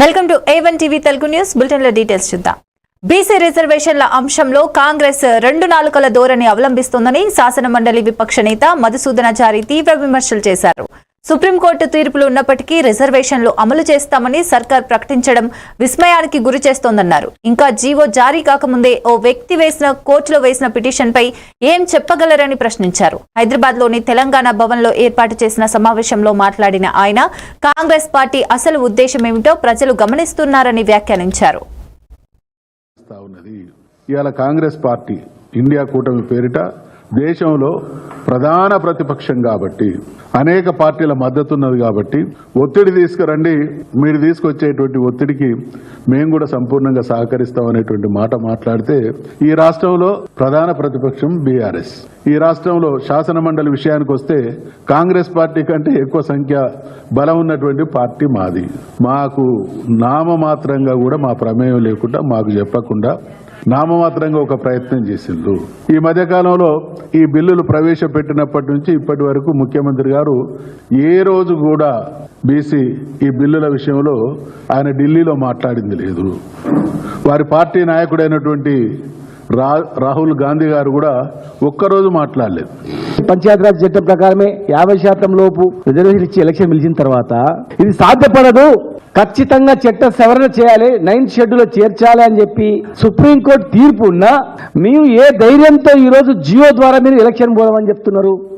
Welcome to A one TV Telugu news. బులెటిన్ల details చూద్దాం. BC రిజర్వేషన్ల అంశంలో కాంగ్రెస్ రెండు నాలుకల ధోరణి అవలంబిస్తోందని శాసన మండలి విపక్ష నేత మధుసూదనాచారి తీవ్ర విమర్శలు చేశారు. సుప్రీంకోర్టు తీర్పులు ఉన్నప్పటికీ రిజర్వేషన్లు అమలు చేస్తామని సర్కార్ ప్రకటించడం విస్మయానికి గురి చేస్తోందన్నారు. ఇంకా జీవో జారీ కాకముందే ఓ వ్యక్తి వేసిన కోర్టులో వేసిన పిటిషన్పై ఏం చెప్పగలరని ప్రశ్నించారు. హైదరాబాద్లోని తెలంగాణ భవన్లో ఏర్పాటు చేసిన సమావేశంలో మాట్లాడిన ఆయన కాంగ్రెస్ పార్టీ అసలు ఉద్దేశం ఏమిటో ప్రజలు గమనిస్తున్నారని వ్యాఖ్యానించారు. ఇవాళ కాంగ్రెస్ పార్టీ ఇండియా కూటమి పేరిట దేశంలో ప్రధాన ప్రతిపక్షం కాబట్టి అనేక పార్టీల మద్దతు ఉన్నది కాబట్టి ఒత్తిడి తీసుకురండి మీరు తీసుకొచ్చేటువంటి ఒత్తిడికి మేము కూడా సంపూర్ణంగా సహకరిస్తాం అనేటువంటి మాట మాట్లాడితే ఈ రాష్ట్రంలో ప్రధాన ప్రతిపక్షం బీఆర్ఎస్. ఈ రాష్ట్రంలో శాసన మండలి విషయానికి వస్తే కాంగ్రెస్ పార్టీ కంటే ఎక్కువ సంఖ్య బలం ఉన్నటువంటి పార్టీ మాది. మాకు నామమాత్రంగా కూడా మా ప్రమేయం లేకుండా మాకు చెప్పకుండా నామమాత్రంగా ఒక ప్రయత్నం చేసిండ్రు. ఈ మధ్యకాలంలో ఈ బిల్లులు ప్రవేశపెట్టినప్పటి నుంచి ఇప్పటి వరకు ముఖ్యమంత్రి గారు ఏ రోజు కూడా బీసీ ఈ బిల్లుల విషయంలో ఆయన ఢిల్లీలో మాట్లాడింది లేదు. వారి పార్టీ నాయకుడైనటువంటి రా రాహుల్ గాంధీ గారు కూడా ఒక్కరోజు మాట్లాడలేదు. పంచాయతీరాజ్ చట్టం ప్రకారమే యాభై శాతం లోపు రిజర్వేషన్ ఇచ్చి ఎలక్షన్ పిలిచిన తర్వాత ఇది సాధ్యపడదు. ఖచ్చితంగా చట్ట సవరణ చేయాలి నైన్త్ షెడ్యూల్ చేర్చాలి అని చెప్పి సుప్రీంకోర్టు తీర్పు ఉన్నా మీరు ఏ ధైర్యంతో ఈ రోజు జియో ద్వారా మీరు ఎలక్షన్ పోదామని చెప్తున్నారు?